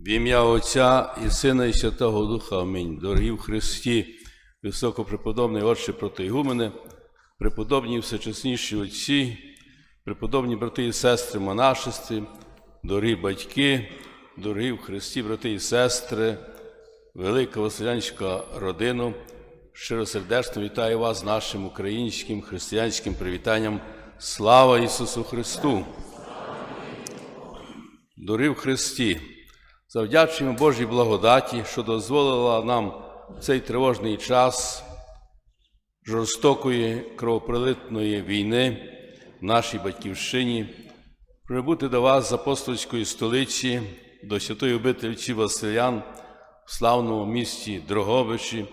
В ім'я Отця і Сина, і Святого Духа. Амінь. Дорогі в Христі, високопреподобний Отче протоігумене, преподобні всечесніші отці, преподобні брати і сестри монашестві, дорогі батьки, дорогі в Христі, брати і сестри, велика Василянська родина, щиросердечно вітаю вас нашим українським християнським привітанням. Слава Ісусу Христу! Дорогі в Христі! Завдячуємо Божій благодаті, що дозволила нам в цей тривожний час жорстокої кровопролитної війни в нашій батьківщині, прибути до вас з апостольської столиці, до святої обительці Василян в славному місті Дрогобичі.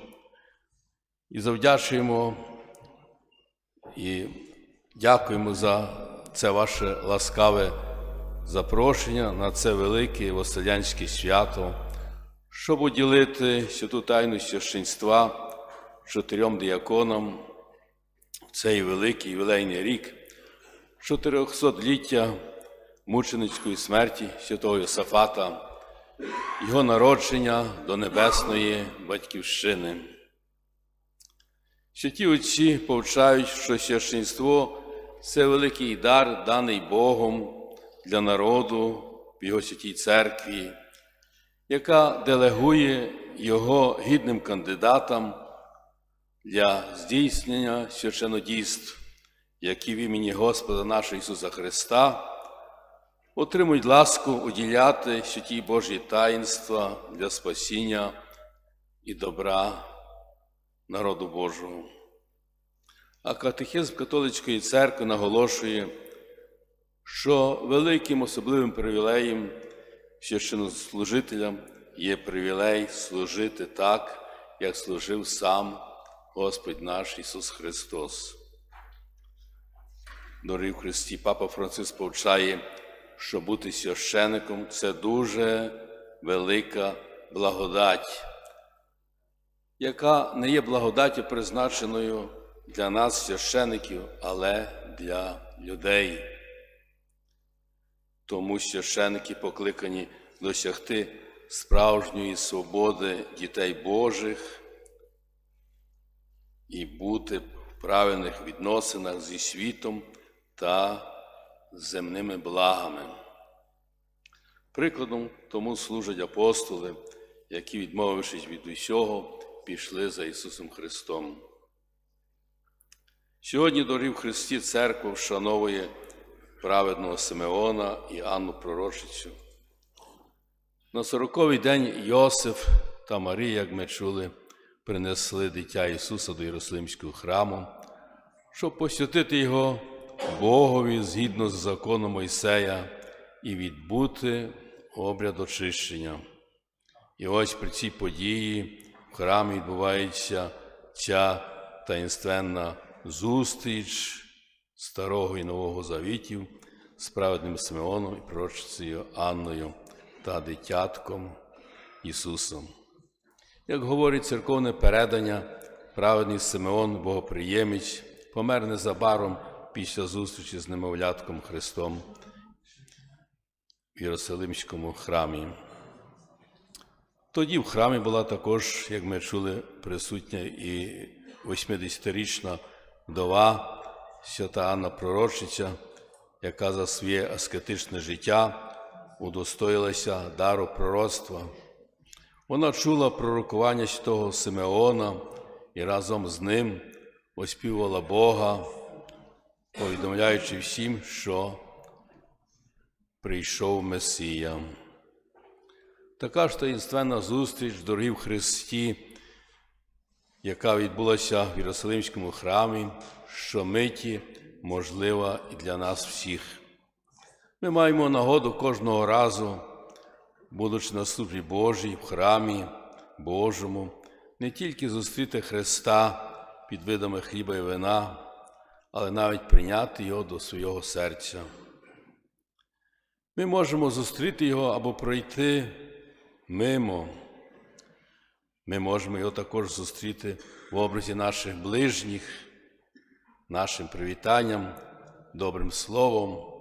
І завдячуємо і дякуємо за це ваше ласкаве запрошення на це велике Василянське свято, щоб уділити святу тайну священства чотирьом діяконам в цей великий ювілейний рік, 400-ліття мученицької смерті святого Йосафата, його народження до небесної батьківщини. Святі отці повчають, що священство це великий дар, даний Богом для народу в його святій церкві, яка делегує його гідним кандидатам для здійснення священодійств, які в імені Господа нашого Ісуса Христа отримують ласку уділяти святі Божі таїнства для спасіння і добра народу Божого. А катехизм католицької церкви наголошує, що великим особливим привілеєм священнослужителям є привілей служити так, як служив сам Господь наш Ісус Христос. Дорогі в Христі, Папа Франциск повчає, що бути священником це дуже велика благодать, яка не є благодаттю призначеною для нас, священиків, але для людей. Тому священики покликані досягти справжньої свободи дітей Божих і бути в правильних відносинах зі світом та земними благами. Прикладом тому служать апостоли, які, відмовившись від усього, пішли за Ісусом Христом. Сьогодні, дорогі в Христі, церква вшановує праведного Симеона і Анну Пророчицю. На сороковий день Йосиф та Марія, як ми чули, принесли дитя Ісуса до Єрусалимського храму, щоб посвятити його Богові згідно з законом Мойсея і відбути обряд очищення. І ось при цій події в храмі відбувається ця таїнственна зустріч Старого і Нового Завітів з праведним Симеоном і пророчицею Анною та дитятком Ісусом. Як говорить церковне передання, праведний Симеон, Богоприємець, помер незабаром після зустрічі з немовлятком Христом в Єрусалимському храмі. Тоді в храмі була також, як ми чули, присутня і 80-річна вдова свята Анна Пророчиця, яка за своє аскетичне життя удостоїлася дару пророцтва. Вона чула пророкування святого Симеона і разом з ним оспівувала Бога, повідомляючи всім, що прийшов Месія. Така ж таїнственна зустріч, дорогі в Христі, яка відбулася в Єрусалимському храмі, що миті можлива і для нас всіх. Ми маємо нагоду кожного разу, будучи на службі Божій в храмі Божому, не тільки зустріти Христа під видами хліба і вина, але навіть прийняти Його до свого серця. Ми можемо зустріти Його або пройти мимо. Ми можемо його також зустріти в образі наших ближніх, нашим привітанням, добрим словом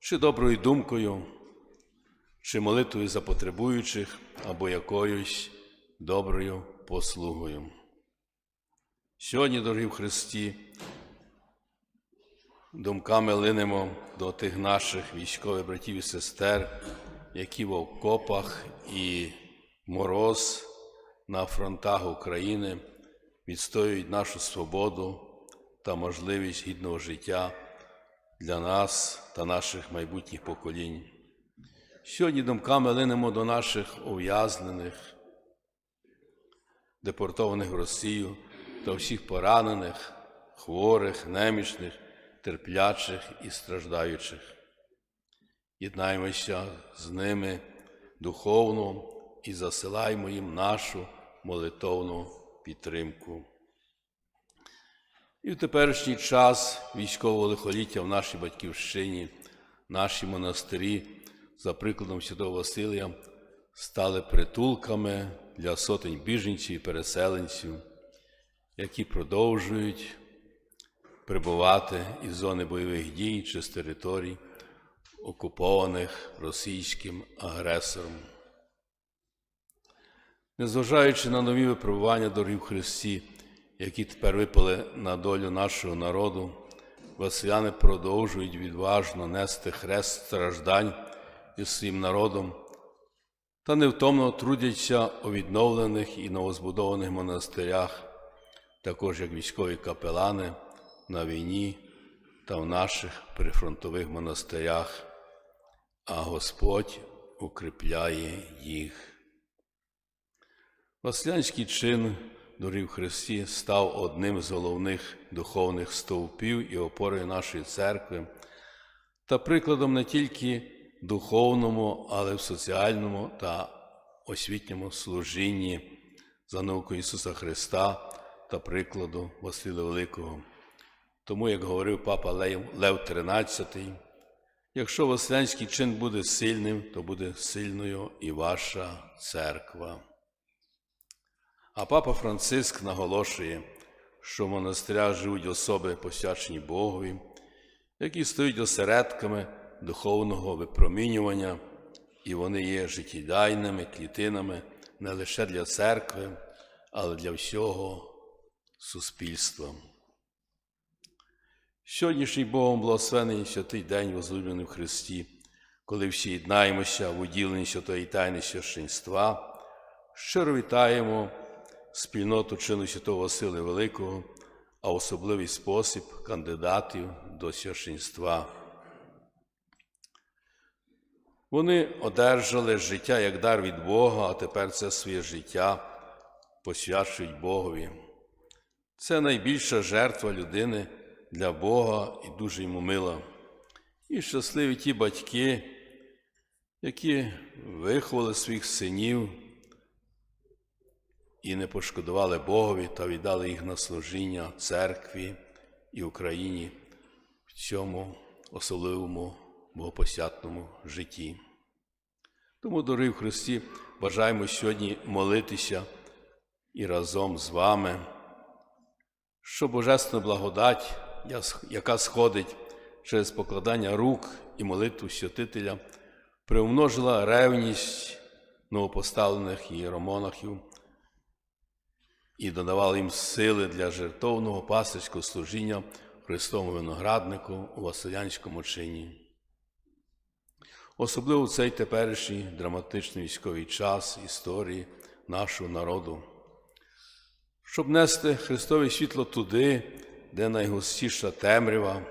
чи доброю думкою. чи молитвою за потребуючих або якоюсь доброю послугою. Сьогодні, дорогі в Христі, думками линемо до тих наших військових братів і сестер, які в окопах і мороз на фронтах України відстоюють нашу свободу та можливість гідного життя для нас та наших майбутніх поколінь. Сьогодні думками линемо до наших ув'язнених, депортованих в Росію та всіх поранених, хворих, немічних, терплячих і страждаючих. Єднаємося з ними духовно і засилаємо їм нашу молитовну підтримку. І в теперішній час військового лихоліття в нашій батьківщині, наші монастирі, за прикладом Святого Василія, стали притулками для сотень біженців і переселенців, які продовжують прибувати із зони бойових дій чи з територій, окупованих російським агресором. Незважаючи на нові випробування дорів Христі, які тепер випали на долю нашого народу, василяни продовжують відважно нести хрест страждань із своїм народом та невтомно трудяться у відновлених і новозбудованих монастирях, також як військові капелани на війні та в наших прифронтових монастирях, а Господь укріпляє їх. Васлянський чин дорів Христі став одним з головних духовних стовпів і опорою нашої церкви та прикладом не тільки духовному, але й в соціальному та освітньому служінні за наукою Ісуса Христа та прикладу Василя Великого. Тому, як говорив папа Лев, XIII, якщо Васлянський чин буде сильним, то буде сильною і ваша церква. А папа Франциск наголошує, що в монастирях живуть особи, посвячені Богові, які стають осередками духовного випромінювання, і вони є життєдайними клітинами не лише для церкви, але для всього суспільства. Сьогоднішній Богом благословений святий день, возлюблений в Христі, коли всі єднаємося в уділенні святої тайни священства, щиро вітаємо спільноту чину Святого Василия Великого, а особливий спосіб кандидатів до священства. Вони одержали життя як дар від Бога, а тепер це своє життя посвячують Богові. Це найбільша жертва людини для Бога і дуже йому мила. І щасливі ті батьки, які виховали своїх синів і не пошкодували Богові та віддали їх на служіння церкві і Україні в цьому особливому богопосятному житті. Тому, дорогі в Христі, бажаємо сьогодні молитися і разом з вами, що Божественна благодать, яка сходить через покладання рук і молитву святителя, приумножила ревність новопоставлених ієромонахів і додавала їм сили для жертовного пастирського служіння Христовому винограднику у Василянському чині. Особливо в цей теперішній драматичний військовий час історії нашого народу, щоб нести Христове світло туди, де найгустіша темрява,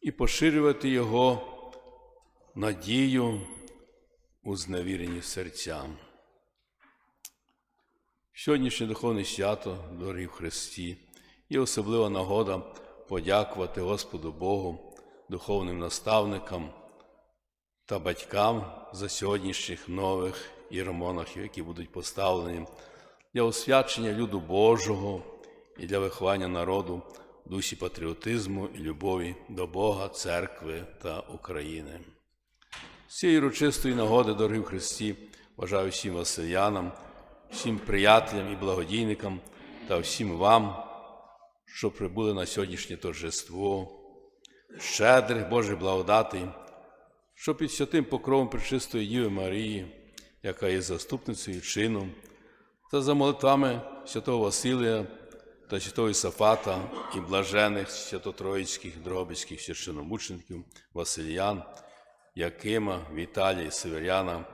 і поширювати Його надію у зневірені серця. Сьогоднішнє духовне свято, дорогі в Христі, є особлива нагода подякувати Господу Богу, духовним наставникам та батькам за сьогоднішніх нових іеромонахів, які будуть поставлені для освячення люду Божого і для виховання народу в дусі патріотизму і любові до Бога, церкви та України. З цієї урочистої нагоди, дорогі в Христі, бажаю всім василянам, всім приятелям і благодійникам та всім вам, що прибули на сьогоднішнє торжество, щедрих Божих благодатей, що під святим покровом Пречистої Діви Марії, яка є заступницею чином, та за молитвами святого Василія та святого Ісафата і блажених святотроїцьких дробицьких священомучеників Васильян, Якима, Віталія і Северяна,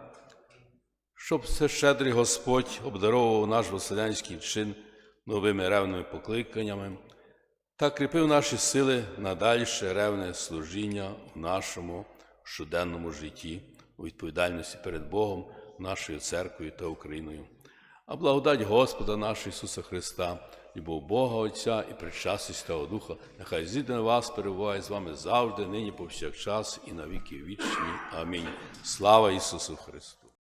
щоб все щедрий Господь обдаровував наш василянський чин новими ревними покликаннями та кріпив наші сили на дальше ревне служіння в нашому щоденному житті, у відповідальності перед Богом, нашою церквою та Україною. А благодать Господа нашого Ісуса Христа, любов Бога Отця і причастість Святого Духа, нехай зійде на вас, перебуває з вами завжди, нині повсякчас і на віки вічні. Амінь. Слава Ісусу Христу!